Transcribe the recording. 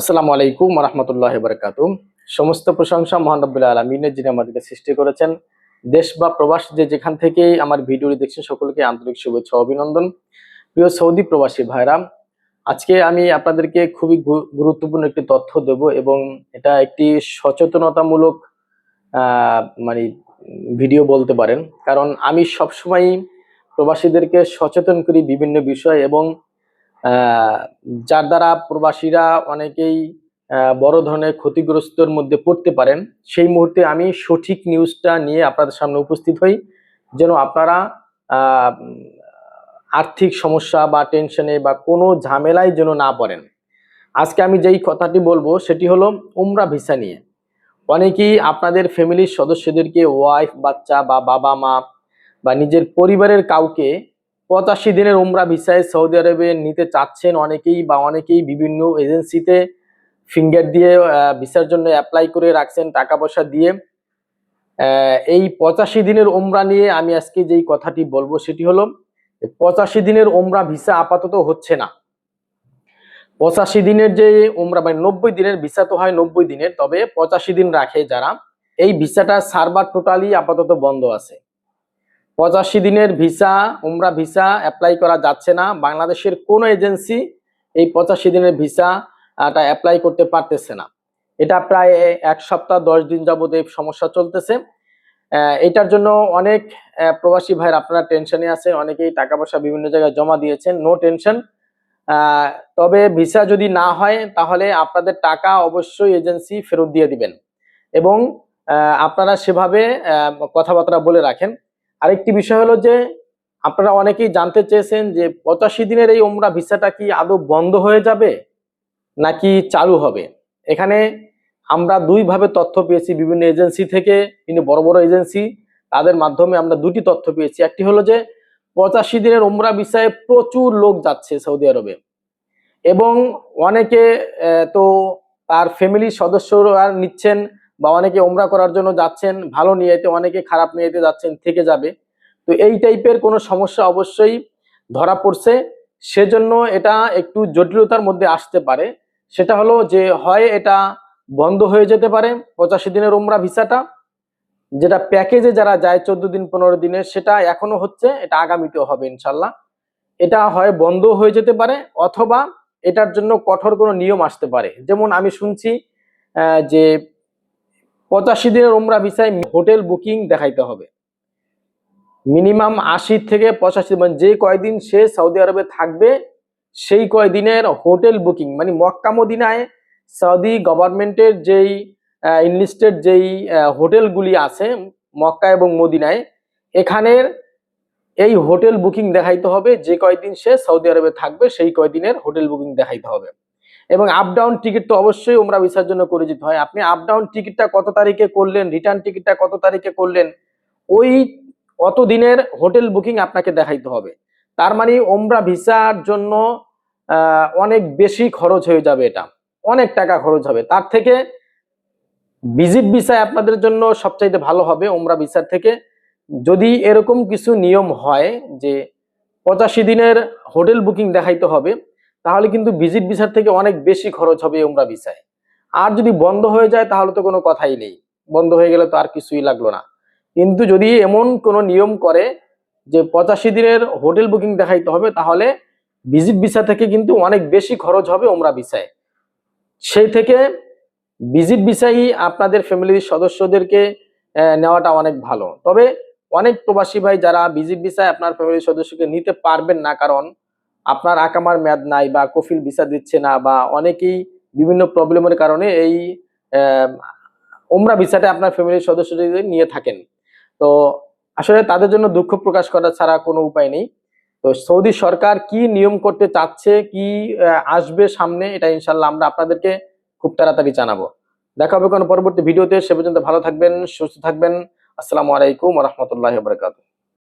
আসসালামু আলাইকুম রহমতুল্লাহ বরকাত সমস্ত প্রশংসা মহান রব্বুল্লাহ আলমিনের যিনি আমাদেরকে সৃষ্টি করেছেন। দেশ বা প্রবাস যে যেখান থেকেই আমার ভিডিওটি দেখছেন, সকলকে আন্তরিক শুভেচ্ছা অভিনন্দন। প্রিয় সৌদি প্রবাসী ভাইরা, আজকে আমি আপনাদেরকে খুবই গুরুত্বপূর্ণ একটি তথ্য দেব এবং এটা একটি সচেতনতামূলক মানে ভিডিও বলতে পারেন। কারণ আমি সবসময় প্রবাসীদেরকে সচেতন করি বিভিন্ন বিষয় এবং যার দ্বারা প্রবাসীরা অনেকেই বড় ধরনের ক্ষতিগ্রস্তর মধ্যে পড়তে পারেন। সেই মুহূর্তে আমি সঠিক নিউজটা নিয়ে আপনাদের সামনে উপস্থিত হই। যেন আপনারা আর্থিক সমস্যা বা টেনশনে বা কোনো ঝামেলায় যেন না পড়েন। আজকে আমি যেই কথাটি বলব, সেটি হলো উমরা ভিসা নিয়ে। অনেকেই আপনাদের ফ্যামিলির সদস্যদেরকে ওয়াইফ বাচ্চা বা বাবা মা বা নিজের পরিবারের কাউকে পঁচাশি দিনের উমরা ভিসায় সৌদি আরবে নিতে চাচ্ছেন অনেকেই বা অনেকেই বিভিন্ন এজেন্সিতে ফিঙ্গার দিয়ে ভিসার জন্য অ্যাপ্লাই করে রাখছেন টাকা পয়সা দিয়ে। এই পঁচাশি দিনের ওমরা নিয়ে আমি আজকে যেই কথাটি বলব সেটি হলো পঁচাশি দিনের ওমরা ভিসা আপাতত হচ্ছে না। পঁচাশি দিনের যে উমরা মানে নব্বই দিনের ভিসা তো হয় নব্বই দিনের, তবে পঁচাশি দিন রাখে যারা। এই ভিসাটা সার্ভার টোটালি আপাতত বন্ধ আছে। পঁচাশি দিনের ভিসা, উমরা ভিসা অ্যাপ্লাই করা যাচ্ছে না। বাংলাদেশের কোনো এজেন্সি এই পঁচাশি দিনের ভিসা টা অ্যাপ্লাই করতে পারতেছে না। এটা প্রায় এক সপ্তাহ, দশ দিন যাবত এই সমস্যা চলতেছে। এটার জন্য অনেক প্রবাসী ভাইয়ের আপনারা টেনশনে আছে। অনেকেই টাকা পয়সা বিভিন্ন জায়গায় জমা দিয়েছেন। নো টেনশন তবে ভিসা যদি না হয়, তাহলে আপনাদের টাকা অবশ্যই এজেন্সি ফেরত দিয়ে দিবেন। এবং আপনারা সেভাবে কথাবার্তা বলে রাখেন। আরেকটি বিষয় হলো যে, আপনারা অনেকেই জানতে চেয়েছেন যে, পঁচাশি দিনের এই ওমরা ভিসাটা কি আদৌ বন্ধ হয়ে যাবে নাকি চালু হবে? এখানে আমরা দুইভাবে তথ্য পেয়েছি বিভিন্ন এজেন্সি থেকে কিন্তু বড় বড় এজেন্সি। তাদের মাধ্যমে আমরা দুটি তথ্য পেয়েছি। একটি হলো যে, পঁচাশি দিনের ওমরা ভিসায় প্রচুর লোক যাচ্ছে সৌদি আরবে। এবং অনেকে তো তার ফ্যামিলির সদস্যরা নিচ্ছেন বা অনেকে ওমরা করার জন্য যাচ্ছেন, ভালো নিয়েতে, অনেকে খারাপ নিয়েতে যাচ্ছেন, থেকে যাবে। তো এই টাইপের কোনো সমস্যা অবশ্যই ধরা পড়ছে। সেজন্য এটা একটু জটিলতার মধ্যে আসতে পারে। সেটা হলো যে হয় এটা বন্ধ হয়ে যেতে পারে পঁচাশি দিনের ওমরা ভিসাটা, যেটা প্যাকেজে যারা যায় চোদ্দ দিন, পনেরো দিনের, সেটা এখনও হচ্ছে, এটা আগামীতেও হবে ইনশাল্লাহ। এটা হয় বন্ধ হয়ে যেতে পারে অথবা এটার জন্য কঠোর কোনো নিয়ম আসতে পারে। যেমন আমি শুনছি যে পঁচাশি দিনের ওমরা ভিসায় হোটেল বুকিং দেখাইতে হবে। মিনিমাম আশি থেকে পঁচাশি মানে যে কয়দিন সে সৌদি আরবে থাকবে, সেই কয়দিনের হোটেল বুকিং মানে মক্কা মদিনায় সৌদি গভর্নমেন্টের যেই ইনলিস্টেড যেই হোটেলগুলি আছে, মক্কা এবং মদিনায়, এখানের এই হোটেল বুকিং দেখাইতে হবে, যে কয়দিন সে সৌদি আরবে থাকবে, সেই কয়দিনের হোটেল বুকিং দেখাইতে হবে। এবং আপ ডাউন টিকিট তো অবশ্যই ওমরা ভিসার জন্য করে যেতে হয় আপনি আপ ডাউন টিকিটটা কত তারিখে করলেন রিটার্ন টিকিটটা কত তারিখে করলেন, ওই অত দিনের হোটেল বুকিং আপনাকে দেখাইতে হবে। তার মানে ওমরা ভিসার জন্য অনেক বেশি খরচ হয়ে যাবে এটা। অনেক টাকা খরচ হবে। তার থেকে ভিজিট ভিসায় আপনাদের জন্য সবচাইতে ভালো হবে ওমরা ভিসার থেকে। যদি এরকম কিছু নিয়ম হয় যে পঁচাশি দিনের হোটেল বুকিং দেখাইতে হবে তাহলে কিন্তু ভিজিট ভিসার থেকে অনেক বেশি খরচ হবে ওমরা ভিসায়। আর যদি বন্ধ হয়ে যায় তাহলে তো কোনো কথাই নেই। বন্ধ হয়ে গেলে তো আর কিছুই লাগল না। কিন্তু যদি এমন কোনো নিয়ম করে যে পঁচাশি দিনের হোটেল বুকিং দেখাইতে হবে, তাহলে ভিজিট ভিসা থেকে কিন্তু অনেক বেশি খরচ হবে ওমরা ভিসায়। সেই থেকে ভিজিট ভিসাই আপনাদের ফ্যামিলির সদস্যদেরকে নেওয়াটা অনেক ভালো। তবে অনেক প্রবাসী ভাই যারা ভিজিট ভিসায় আপনার ফ্যামিলির সদস্যকে নিতে পারবেন না কারণ আপনার আকামার মেয়াদ নাই বা কফিল ভিসা দিচ্ছে না বা অনেকেই বিভিন্ন প্রবলেমের কারণে এই ওমরা ভিসাটা আপনার ফ্যামিলির সদস্য যদি নিয়ে থাকেন। তো আসলে তাদের জন্য দুঃখ প্রকাশ করা ছাড়া কোনো উপায় নেই। তো সৌদি সরকার কি নিয়ম করতে চাচ্ছে, কি আসবে সামনে, এটা ইনশাল্লাহ আমরা আপনাদেরকে খুব তাড়াতাড়ি জানাব। দেখা হবে কোনো পরবর্তী ভিডিওতে, সে পর্যন্ত ভালো থাকবেন, সুস্থ থাকবেন। আসসালামু আলাইকুম রহমতুল্লাহ বরকাত